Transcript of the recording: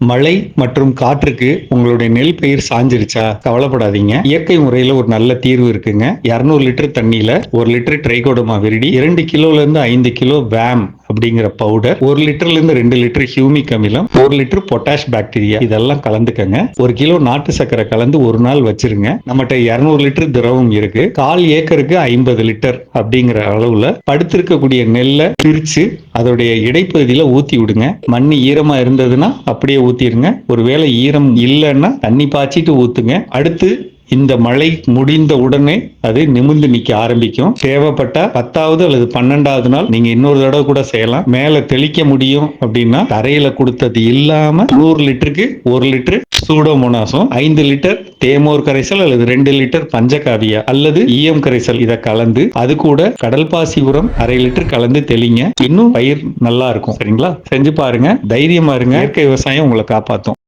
மழை மற்றும் காற்றுக்கு உங்களுடைய நெல் பயிர் சாஞ்சிருச்சா? கவலைப்படாதீங்க. இயற்கை முறையில ஒரு நல்ல தீர்வு இருக்குங்க. 200 லிட்டர் தண்ணியில ஒரு லிட்டர் ட்ரைகோடமா விருடி இரண்டு கிலோல இருந்து ஐந்து கிலோ வேம் அப்படிங்கிற பவுடர் ஒரு லிட்டர்ல இருந்து ரெண்டு லிட்டர் ஹியூமிக் அமிலம் ஒரு லிட்டர் பொட்டாஷ் பாக்டீரியா இதெல்லாம் கலந்துக்கங்க. ஒரு கிலோ நாட்டு சக்கரை கலந்து ஒரு நாள் வச்சிருங்க. நம்மகிட்ட 200 லிட்டர் திரவம் இருக்கு. கால் ஏக்கருக்கு ஐம்பது லிட்டர் அப்படிங்கிற அளவுல படுத்திருக்கக்கூடிய நெல்லை பிரிச்சு அதோடைய இடைப்பகுதியில ஊத்தி விடுங்க. மண் ஈரமா இருந்ததுன்னா அப்படியே ஊத்திடுங்க ஒருவேளை ஈரம் இல்லைன்னா தண்ணி பாய்ச்சிட்டு ஊத்துங்க. அடுத்து இந்த மழை முடிந்த உடனே அது நிமிர்ந்து நிக்க ஆரம்பிக்கும். தேவைப்பட்ட பத்தாவது அல்லது பன்னெண்டாவது நாள் நீங்க இன்னொரு தடவை கூட செய்யலாம். மேல தெளிக்க முடியும் அப்படின்னா தரையில கொடுத்தது இல்லாம நூறு லிட்டருக்கு ஒரு லிட்டர் சூடோமோனாசும் ஐந்து லிட்டர் தேமோர் கரைசல் அல்லது ரெண்டு லிட்டர் பஞ்சகாவியா அல்லது ஈயம் கரைசல் இதை கலந்து அது கூட கடல் பாசி உரம் அரை லிட்டர் கலந்து தெளிங்க. இன்னும் பயிர் நல்லா இருக்கும். சரிங்களா? செஞ்சு பாருங்க. தைரியமா இருங்க. இயற்கை விவசாயம் உங்களை காப்பாத்தும்.